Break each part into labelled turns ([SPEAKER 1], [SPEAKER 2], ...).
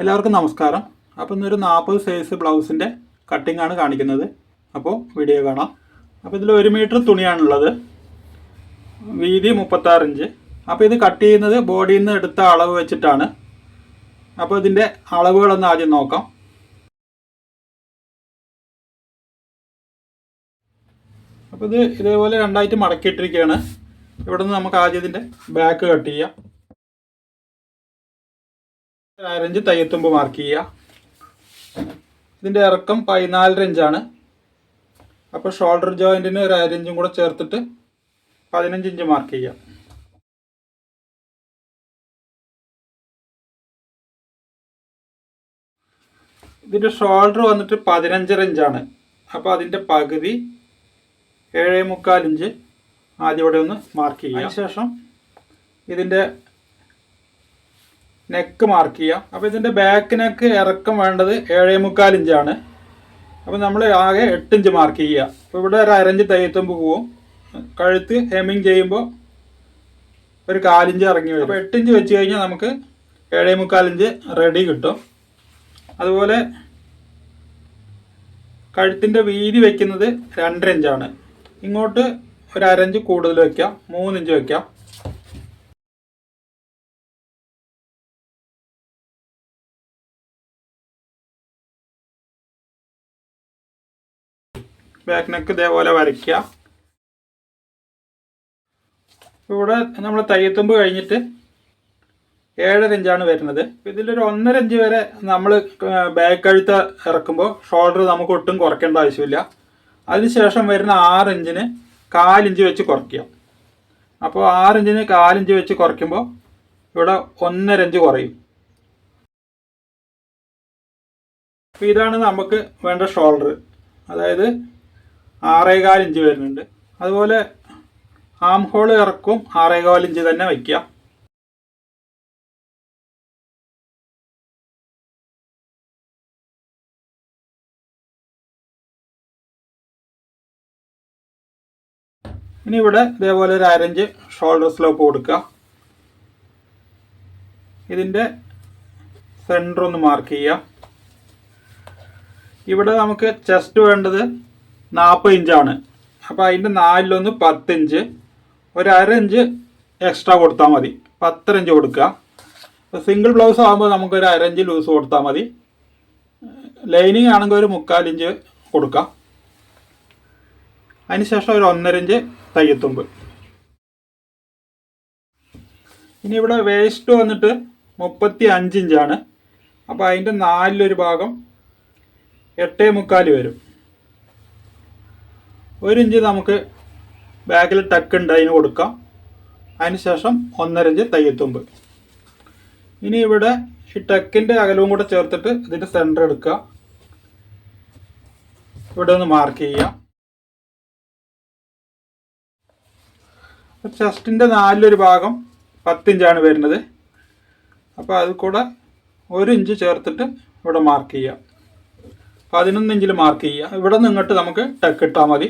[SPEAKER 1] എല്ലാവർക്കും നമസ്കാരം. അപ്പോൾ ഇന്നൊരു നാൽപ്പത് സൈസ് ബ്ലൗസിന്റെ കട്ടിംഗ് ആണ് കാണിക്കുന്നത്. അപ്പോൾ വീഡിയോ കാണാം. അപ്പോൾ ഇതിൽ ഒരു മീറ്റർ തുണിയാണുള്ളത്. വീതി മുപ്പത്താറിഞ്ച് അപ്പോൾ ഇത് കട്ട് ചെയ്യുന്നത് ബോഡിയിൽ നിന്ന് എടുത്ത അളവ് വെച്ചിട്ടാണ്. അപ്പോൾ ഇതിന്റെ അളവുകളൊന്ന് ആദ്യം നോക്കാം. അപ്പോൾ ഇത് ഇതേപോലെ രണ്ടായിട്ട് മടക്കിയിട്ടിരിക്കുകയാണ്. ഇവിടെ നിന്ന് നമുക്ക് ആദ്യം ഇതിന്റെ ബാക്ക് കട്ട് ചെയ്യാം. അരഞ്ച് തയ്യത്തുമ്പ് മാർക്ക് ചെയ്യുക. ഇതിന്റെ ഇറക്കം പതിനാലര ഇഞ്ചാണ്. അപ്പോൾ ഷോൾഡർ ജോയിന്റിന് ഒരു അരഞ്ചും കൂടെ ചേർത്തിട്ട് പതിനഞ്ച് ഇഞ്ച് മാർക്ക് ചെയ്യുക. ഇതിന്റെ ഷോൾഡർ വന്നിട്ട് പതിനഞ്ചര ഇഞ്ചാണ്. അപ്പോൾ അതിന്റെ പകുതി ഏഴേ മുക്കാൽ ഇഞ്ച് ആദ്യം ഇവിടെ ഒന്ന് മാർക്ക് ചെയ്യുക. അതിനുശേഷം ഇതിന്റെ നെക്ക് മാർക്ക് ചെയ്യാം അപ്പോൾ ഇതിന്റെ ബാക്ക് നെക്ക് ഇറക്കം വേണ്ടത് ഏഴേ മുക്കാൽ ഇഞ്ചാണ് അപ്പോൾ നമ്മൾ ആകെ എട്ട് ഇഞ്ച് മാർക്ക് ചെയ്യുക. അപ്പോൾ ഇവിടെ ഒരു അരഞ്ച് തയ്യത്തുമ്പ് പോവും. കഴുത്ത് ഹെമ്മിങ് ചെയ്യുമ്പോൾ ഒരു കാലിഞ്ച് ഇറങ്ങി വരും. അപ്പോൾ എട്ട് ഇഞ്ച് വെച്ച് കഴിഞ്ഞാൽ നമുക്ക് ഏഴേ മുക്കാൽ ഇഞ്ച് റെഡി കിട്ടും. അതുപോലെ കഴുത്തിന്റെ വീതി വെക്കുന്നത് രണ്ടര ഇഞ്ചാണ് ഇങ്ങോട്ട് ഒരു അരഞ്ച് കൂടുതൽ വെക്കാം. മൂന്നിഞ്ച് വെക്കാം. ബാക്ക് നെക്ക് ഇതേപോലെ വരയ്ക്കുക. ഇവിടെ നമ്മൾ തയ്യത്തുമ്പ് കഴിഞ്ഞിട്ട് ഏഴര ഇഞ്ചാണ് വരുന്നത്. ഇതിലൊരു ഒന്നര ഇഞ്ച് വരെ നമ്മൾ ബാക്ക് കഴുത്ത് ഇറക്കുമ്പോൾ ഷോൾഡർ നമുക്ക് ഒട്ടും കുറയ്ക്കേണ്ട ആവശ്യമില്ല. അതിനുശേഷം വരുന്ന ആറ് ഇഞ്ചിന് കാലിഞ്ച് വെച്ച് കുറയ്ക്കുക. അപ്പോൾ ആറ് ഇഞ്ചിന് കാലിഞ്ച് വെച്ച് കുറയ്ക്കുമ്പോൾ ഇവിടെ ഒന്നര ഇഞ്ച് കുറയും. അപ്പോൾ ഇതാണ് നമുക്ക് വേണ്ട ഷോൾഡർ അതായത് ആറേകാൽ ഇഞ്ച് വരുന്നുണ്ട്. അതുപോലെ ആം ഹോൾ ഇറക്കും. ആറേകാൽ ഇഞ്ച് തന്നെ വയ്ക്കുക. ഇനി ഇവിടെ ഇതേപോലെ ഒരു അരഞ്ച് ഷോൾഡർ സ്ലോപ്പ് കൊടുക്കുക. ഇതിന്റെ സെന്റർ ഒന്ന് മാർക്ക് ചെയ്യുക. ഇവിടെ നമുക്ക് ചെസ്റ്റ് വേണ്ടത് നാൽപ്പത് ഇഞ്ചാണ്. അപ്പോൾ അതിന്റെ നാലിലൊന്ന് പത്തിഞ്ച് ഒരു അര ഇഞ്ച് എക്സ്ട്രാ കൊടുത്താൽ മതി. പത്തര ഇഞ്ച് കൊടുക്കുക. അപ്പോൾ സിംഗിൾ ബ്ലൗസ് ആകുമ്പോൾ നമുക്കൊരു അര ഇഞ്ച് ലൂസ് കൊടുത്താൽ മതി. ലൈനിങ് ആണെങ്കിൽ ഒരു മുക്കാൽ ഇഞ്ച് കൊടുക്കാം. അതിനുശേഷം ഒരു ഒന്നര ഇഞ്ച് തയ്യത്തുമ്പ്. ഇനി ഇവിടെ വേസ്റ്റ് വന്നിട്ട് മുപ്പത്തി അഞ്ച് ഇഞ്ചാണ്. അപ്പോൾ അതിന്റെ നാലിലൊരു ഭാഗം എട്ടേ മുക്കാൽ വരും. ഒരു ഇഞ്ച് നമുക്ക് ബാഗിൽ ടക്ക് ഉണ്ട് അതിന് കൊടുക്കാം. അതിനുശേഷം ഒന്നര ഇഞ്ച് തയ്യത്തുമ്പ് ഇനി ഇവിടെ ഈ ടക്കിന്റെ അകലവും കൂടെ ചേർത്തിട്ട് ഇതിന്റെ സെന്റർ എടുക്കുക. ഇവിടെ ഒന്ന് മാർക്ക് ചെയ്യാം ചെസ്റ്റിന്റെ നാലിലൊരു ഭാഗം പത്തിഞ്ചാണ് വരുന്നത്. അപ്പോൾ അത് കൂടെ ഒരു ഇഞ്ച് ചേർത്തിട്ട് ഇവിടെ മാർക്ക് ചെയ്യാം പതിനൊന്ന് ഇഞ്ചിൽ മാർക്ക് ചെയ്യുക. ഇവിടെ നിന്നിട്ട് നമുക്ക് ടക്ക് ഇട്ടാൽ മതി.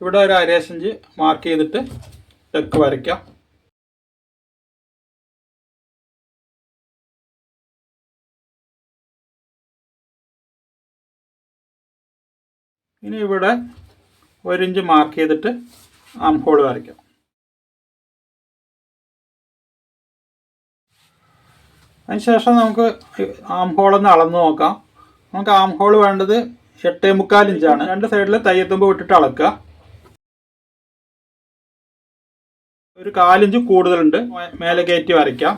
[SPEAKER 1] ഇവിടെ ഒരു അരേശിഞ്ച് മാർക്ക് ചെയ്തിട്ട് ടെക്ക് വരയ്ക്കാം. ഇനി ഇവിടെ ഒരു ഇഞ്ച് മാർക്ക് ചെയ്തിട്ട് ആം ഹോൾ വരയ്ക്കാം. അതിനുശേഷം നമുക്ക് ആം ഒന്ന് അളന്ന് നോക്കാം. നമുക്ക് ആം ഹോൾ വേണ്ടത് എട്ടേ മുക്കാൽ ഇഞ്ചാണ്. രണ്ട് സൈഡിൽ തയ്യത്തുമ്പ് വിട്ടിട്ട് അളക്കുക. ഒരു കാലിഞ്ച് കൂടുതലുണ്ട്. മേലെ കയറ്റി വരയ്ക്കാം.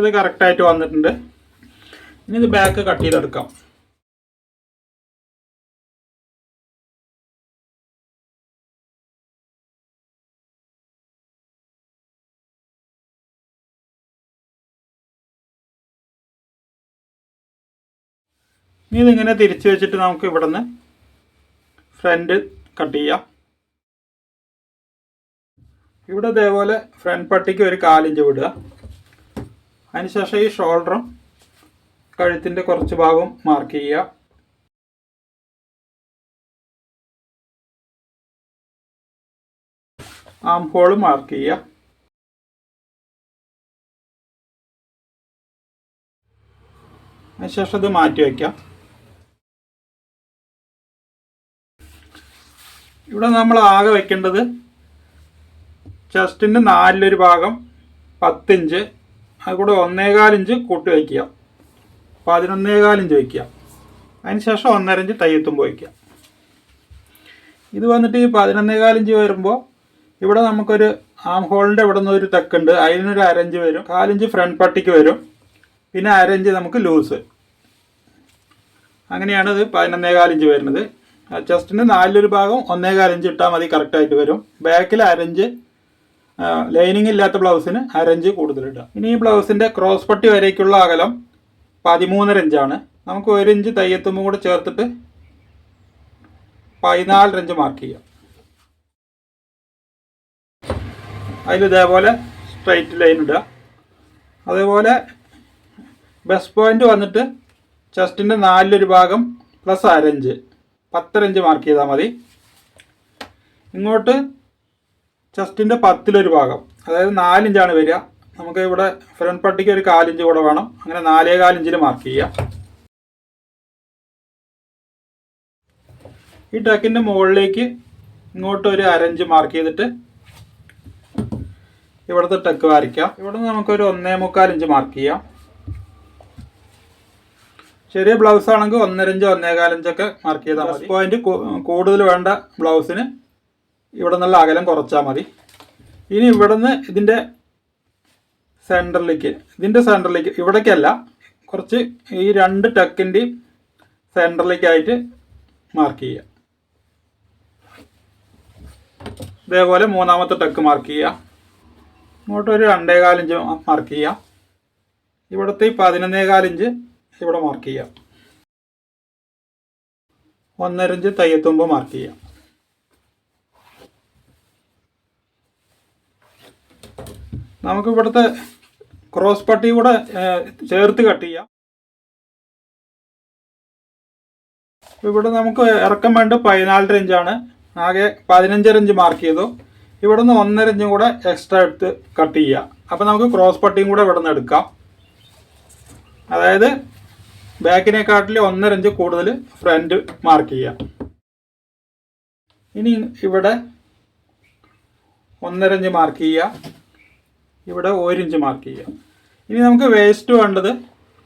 [SPEAKER 1] ഇത് കറക്റ്റായിട്ട് വന്നിട്ടുണ്ട്. ഇനി ഇത് ബാക്ക് കട്ട് ചെയ്തെടുക്കാം. ഇനി ഇതിങ്ങനെ തിരിച്ചു വെച്ചിട്ട് നമുക്ക് ഇവിടെ നിന്ന് ഫ്രണ്ട് കട്ട് ചെയ്യാം. ഇവിടെ ഇതേപോലെ ഫ്രണ്ട് പട്ടിക്ക് ഒരു കാലിഞ്ച് വിടുക. അതിനുശേഷം ഈ ഷോൾഡറും കഴുത്തിന്റെ കുറച്ച് ഭാഗവും മാർക്ക് ചെയ്യുക. ആം ഹോൾ മാർക്ക് ചെയ്യുക. അതിനുശേഷം ഇത് മാറ്റി വയ്ക്കാം ഇവിടെ നമ്മൾ ആകെ വെക്കേണ്ടത് ചെസ്റ്റിന്റെ നാലിലൊരു ഭാഗം പത്തിഞ്ച് അത് കൂടെ ഒന്നേകാൽ ഇഞ്ച് കൂട്ടി വയ്ക്കുക. പതിനൊന്നേകാലിഞ്ച് വയ്ക്കുക. അതിനുശേഷം ഒന്നര ഇഞ്ച് തയ്യത്തുമ്പോൾ വയ്ക്കുക. ഇത് വന്നിട്ട് ഈ പതിനൊന്നേകാലിഞ്ച് വരുമ്പോൾ ഇവിടെ നമുക്കൊരു ആം ഹോളിന്റെ ഇവിടെ നിന്ന് ഒരു തെക്കുണ്ട്. അതിനൊരു അരഞ്ച് വരും. കാലിഞ്ച് ഫ്രണ്ട് പട്ടിക്ക് വരും. പിന്നെ അരഞ്ച് നമുക്ക് ലൂസ് അങ്ങനെയാണ് ഇത് പതിനൊന്നേകാലിഞ്ച് വരുന്നത്. ചെസ്റ്റിന്റെ നാലിലൊരു ഭാഗം ഒന്നേകാൽ ഇഞ്ച് ഇട്ടാൽ മതി കറക്റ്റായിട്ട് വരും. ബാക്കിൽ അരഞ്ച് ലൈനിങ് ഇല്ലാത്ത ബ്ലൗസിന് അരഞ്ച് കൂടുതലിടുക ഇനി ഈ ബ്ലൗസിന്റെ ക്രോസ് പട്ടി വരേക്കുള്ള അകലം പതിമൂന്നര ഇഞ്ചാണ്. നമുക്ക് ഒരു ഇഞ്ച് തയ്യത്തുമ്പോൾ കൂടെ ചേർത്തിട്ട് പതിനാലര ഇഞ്ച് മാർക്ക് ചെയ്യാം. അതിൽ ഇതേപോലെ സ്ട്രൈറ്റ് ലൈൻ ഇടുക. അതേപോലെ ബെസ്റ്റ് പോയിന്റ് വന്നിട്ട് ചെസ്റ്റിന്റെ നാലിലൊരു ഭാഗം പ്ലസ് അരഞ്ച്. പത്തര ഇഞ്ച് മാർക്ക് ചെയ്താൽ മതി. ഇങ്ങോട്ട് ചെസ്റ്റിന്റെ പത്തിലൊരു ഭാഗം. അതായത് നാലിഞ്ചാണ് വരിക. നമുക്ക് ഇവിടെ ഫ്രണ്ട് പട്ടിക്ക് ഒരു കാലിഞ്ച് കൂടെ വേണം. അങ്ങനെ നാലേ കാലിഞ്ചിൽ മാർക്ക് ചെയ്യാം ഈ ടക്കിന്റെ മുകളിലേക്ക് ഇങ്ങോട്ട് ഒരു അരഞ്ച് മാർക്ക് ചെയ്തിട്ട് ഇവിടുത്തെ ടക്ക് വരയ്ക്കാം. ഇവിടെ നമുക്കൊരു ഒന്നേ മുക്കാൽ ഇഞ്ച് മാർക്ക് ചെയ്യാം. ചെറിയ ബ്ലൗസ് ആണെങ്കിൽ ഒന്നരഞ്ച് ഒന്നേകാലഞ്ചൊക്കെ മാർക്ക് ചെയ്താൽ മതി. പോയിന്റ് കൂടുതൽ വേണ്ട ബ്ലൗസിന് ഇവിടെ നിന്നുള്ള അകലം കുറച്ചാൽ മതി. ഇനി ഇവിടുന്ന് ഇതിന്റെ സെന്ററിലേക്ക് ഇതിന്റെ സെന്ററിലേക്ക് ഇവിടേക്കല്ല കുറച്ച് ഈ രണ്ട് ടക്കിന്റെയും സെന്ററിലേക്കായിട്ട് മാർക്ക് ചെയ്യുക. ഇതേപോലെ മൂന്നാമത്തെ ടക്ക് മാർക്ക് ചെയ്യുക. ഇങ്ങോട്ടൊരു രണ്ടേകാലിഞ്ച് മാർക്ക് ചെയ്യുക. ഇവിടുത്തെ ഈ പതിനൊന്നേകാലിഞ്ച് ഇവിടെ മാർക്ക് ചെയ്യാം. ഒന്നരഞ്ച് തയ്യത്തുമ്പ് മാർക്ക് ചെയ്യാം. നമുക്ക് ഇവിടുത്തെ ക്രോസ് പട്ടി കൂടെ ചേർത്ത് കട്ട് ചെയ്യാം. ഇവിടെ നമുക്ക് ഇറക്കം വേണ്ട പതിനാലര ഇഞ്ചാണ് ആകെ പതിനഞ്ചര ഇഞ്ച് മാർക്ക് ചെയ്തു. ഇവിടെ നിന്ന് ഒന്നര ഇഞ്ചും കൂടെ എക്സ്ട്രാ എടുത്ത് കട്ട് ചെയ്യുക അപ്പം നമുക്ക് ക്രോസ് പട്ടിയും കൂടെ ഇവിടെ നിന്ന് എടുക്കാം. അതായത് ബാക്കിനെക്കാട്ടിൽ ഒന്നര ഇഞ്ച് കൂടുതൽ ഫ്രണ്ട് മാർക്ക് ചെയ്യാം. ഇനി ഇവിടെ ഒന്നര ഇഞ്ച് മാർക്ക് ചെയ്യുക ഇവിടെ ഒരു ഇഞ്ച് മാർക്ക് ചെയ്യുക ഇനി നമുക്ക് വേസ്റ്റ് വേണ്ടത്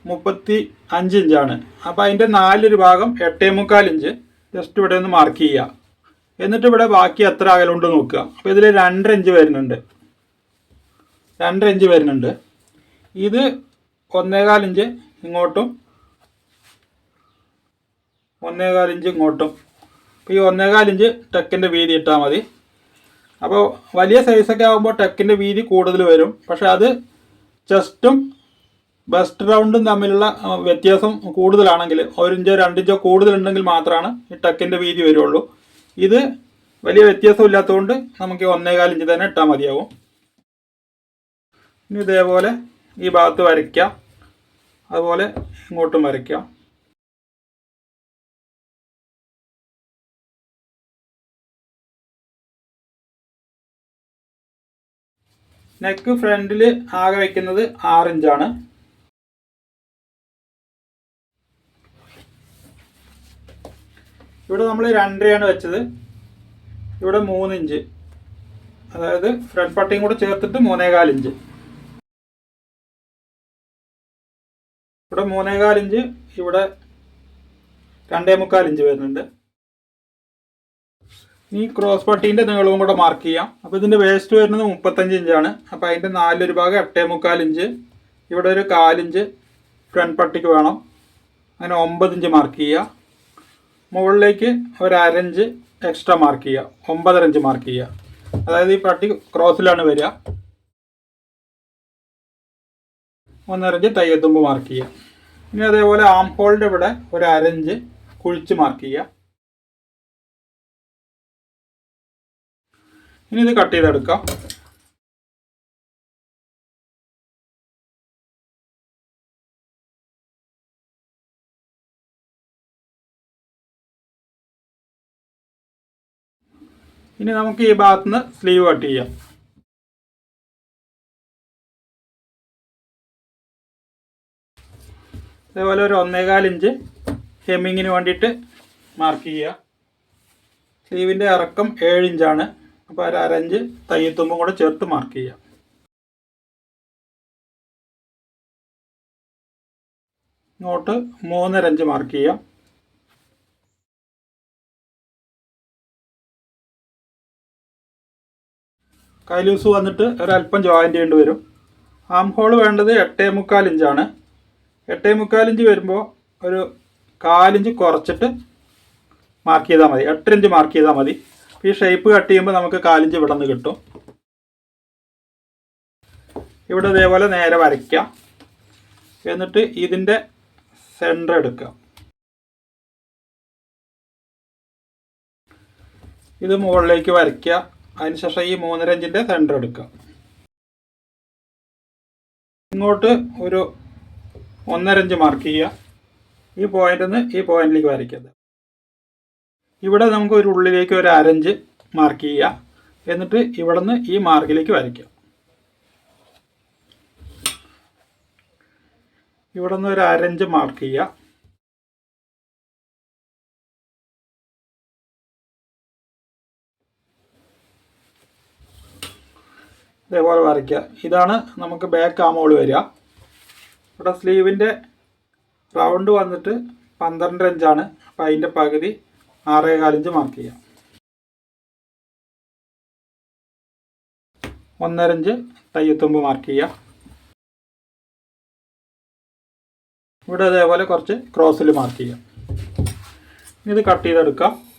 [SPEAKER 1] മുപ്പത്തി അഞ്ച് ഇഞ്ചാണ് അപ്പോൾ അതിന്റെ നാലൊരു ഭാഗം എട്ടേ മുക്കാൽ ഇഞ്ച്. ജസ്റ്റ് ഇവിടെ ഒന്ന് മാർക്ക് ചെയ്യുക എന്നിട്ട് ഇവിടെ ബാക്കി എത്ര അകലുണ്ട് നോക്കുക. അപ്പോൾ ഇതിൽ രണ്ടര ഇഞ്ച് വരുന്നുണ്ട്. രണ്ടര ഇഞ്ച് വരുന്നുണ്ട്. ഇത് ഒന്നേകാൽ ഇഞ്ച് ഇങ്ങോട്ടും ഒന്നേകാൽ ഇഞ്ച് ഇങ്ങോട്ടും. അപ്പോൾ ഈ ഒന്നേകാൽ ഇഞ്ച് ടെക്കിന്റെ വീതി ഇട്ടാൽ മതി. അപ്പോൾ വലിയ സൈസൊക്കെ ആകുമ്പോൾ ടെക്കിന്റെ വീതി കൂടുതൽ വരും. പക്ഷെ അത് ചെസ്റ്റും ബെസ്റ്റ് റൗണ്ടും തമ്മിലുള്ള വ്യത്യാസം കൂടുതലാണെങ്കിൽ ഒരു ഇഞ്ചോ രണ്ടിഞ്ചോ കൂടുതലുണ്ടെങ്കിൽ മാത്രമാണ് ഈ ടെക്കിന്റെ വീതി വരുള്ളൂ. ഇത് വലിയ വ്യത്യാസം ഇല്ലാത്തതുകൊണ്ട് നമുക്ക് ഒന്നേകാൽ ഇഞ്ച് തന്നെ ഇട്ടാൽ മതിയാവും. ഇനി ഇതേപോലെ ഈ ഭാഗത്ത് വരയ്ക്കാം. അതുപോലെ ഇങ്ങോട്ടും വരയ്ക്കാം. നെക്ക് ഫ്രണ്ടിൽ ആകെ വയ്ക്കുന്നത് ആറ് ഇഞ്ചാണ് ഇവിടെ നമ്മൾ രണ്ടരയാണ് വെച്ചത്. ഇവിടെ മൂന്ന് ഇഞ്ച് അതായത് ഫ്രണ്ട് പട്ടിയും കൂടെ ചേർത്തിട്ട് മൂന്നേകാൽ ഇഞ്ച് ഇവിടെ മൂന്നേകാൽ ഇഞ്ച് ഇവിടെ രണ്ടേ മുക്കാൽ ഇഞ്ച് വരുന്നുണ്ട്. ഈ ക്രോസ് പട്ടീന്റെ നീളവും കൂടെ മാർക്ക് ചെയ്യാം. അപ്പോൾ ഇതിന്റെ വേസ്റ്റ് വരുന്നത് മുപ്പത്തഞ്ച് ഇഞ്ചാണ് അപ്പോൾ അതിന്റെ നാലൊരു ഭാഗം എട്ടേ മുക്കാൽ ഇഞ്ച് ഇവിടെ ഒരു കാലിഞ്ച് ഫ്രണ്ട് പട്ടിക്ക് വേണം. അങ്ങനെ ഒമ്പത് ഇഞ്ച് മാർക്ക് ചെയ്യുക. മുകളിലേക്ക് ഒരു അരഞ്ച് എക്സ്ട്രാ മാർക്ക് ചെയ്യുക. ഒമ്പതര ഇഞ്ച് മാർക്ക് ചെയ്യുക. അതായത് ഈ പട്ടി ക്രോസിലാണ് വരിക. ഒന്നരഞ്ച് തയ്യത്തുമ്പ് മാർക്ക് ചെയ്യുക. ഇനി അതേപോലെ ആം ഹോളിന്റെ ഇവിടെ ഒരു അരഞ്ച് കുഴിച്ച് മാർക്ക് ചെയ്യുക. ഇനി ഇത് കട്ട് ചെയ്തെടുക്കാം. ഇനി നമുക്ക് ഈ ഭാഗത്ത് നിന്ന് സ്ലീവ് കട്ട് ചെയ്യാം. അതേപോലെ ഒരു ഒന്നേകാൽ ഇഞ്ച് ഹെമ്മിങ്ങിന് വേണ്ടിയിട്ട് മാർക്ക് ചെയ്യുക. സ്ലീവിന്റെ ഇറക്കം ഏഴ് ഇഞ്ചാണ്. അപ്പോൾ ഒരു അരഞ്ച് തയ്യത്തുമ്പും കൂടെ ചേർത്ത് മാർക്ക് ചെയ്യാം. ഇങ്ങോട്ട് മൂന്നരഞ്ച് മാർക്ക് ചെയ്യാം. കൈലൂസ് വന്നിട്ട് ഒരല്പം ജോയിന്റ് ചെയ്യേണ്ടി വരും. ആം ഹോൾ വേണ്ടത് എട്ടേ മുക്കാൽ ഇഞ്ചാണ്. എട്ടേ മുക്കാൽ ഇഞ്ച് വരുമ്പോൾ ഒരു കാലിഞ്ച് കുറച്ചിട്ട് മാർക്ക് ചെയ്താൽ മതി. എട്ടര ഇഞ്ച് മാർക്ക് ചെയ്താൽ മതി. ഈ ഷേപ്പ് കട്ട് ചെയ്യുമ്പോൾ നമുക്ക് കാലിഞ്ച് ഇവിടെ നിന്ന് കിട്ടും. ഇവിടെ ഇതേപോലെ നേരെ വരയ്ക്കാം. എന്നിട്ട് ഇതിന്റെ സെന്റർ എടുക്കാം. ഇത് മുകളിലേക്ക് വരയ്ക്കുക അതിനുശേഷം ഈ മൂന്നര ഇഞ്ചിന്റെ സെന്റർ എടുക്കുക ഇങ്ങോട്ട് ഒരു ഒന്നര ഇഞ്ച് മാർക്ക് ചെയ്യുക. ഈ പോയിന്റിൽ നിന്ന് ഈ പോയിന്റിലേക്ക് വരയ്ക്കുക ഇവിടെ നമുക്ക് ഒരു ഉള്ളിലേക്ക് ഒരു അരഞ്ച് മാർക്ക് ചെയ്യുക. എന്നിട്ട് ഇവിടെ നിന്ന് ഈ മാർക്കിലേക്ക് വരയ്ക്കുക. ഇവിടെ നിന്ന് ഒരു അരഞ്ച് മാർക്ക് ചെയ്യുക. ഇതേപോലെ വരയ്ക്കുക. ഇതാണ് നമുക്ക് ബാക്ക് ആമോൾ വരിക. ഇവിടെ സ്ലീവിന്റെ റൗണ്ട് വന്നിട്ട് പന്ത്രണ്ട് ഇഞ്ചാണ് അപ്പോൾ അതിന്റെ പകുതി ആറേ കാലിഞ്ച് മാർക്ക് ചെയ്യാം. ഒന്നര ഇഞ്ച് തയ്യത്തുമ്പ് മാർക്ക് ചെയ്യാം. ഇവിടെ അതേപോലെ കുറച്ച് ക്രോസിൽ മാർക്ക് ചെയ്യാം. ഇത് കട്ട് ചെയ്തെടുക്കാം.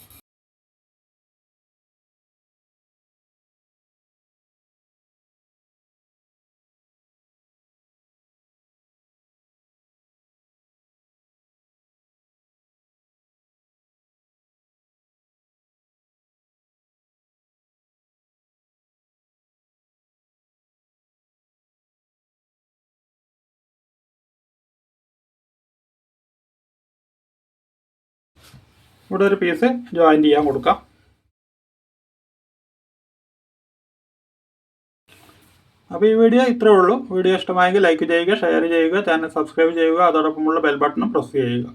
[SPEAKER 1] ഇവിടെ ഒരു പീസ് ജോയിൻ ചെയ്യാൻ കൊടുക്കാം. അപ്പോൾ ഈ വീഡിയോ ഇത്രയേ ഉള്ളൂ. വീഡിയോ ഇഷ്ടമായെങ്കിൽ ലൈക്ക് ചെയ്യുക ഷെയർ ചെയ്യുക ചാനൽ സബ്സ്ക്രൈബ് ചെയ്യുക അതോടൊപ്പമുള്ള ബെൽ ബട്ടണും പ്രസ് ചെയ്യുക.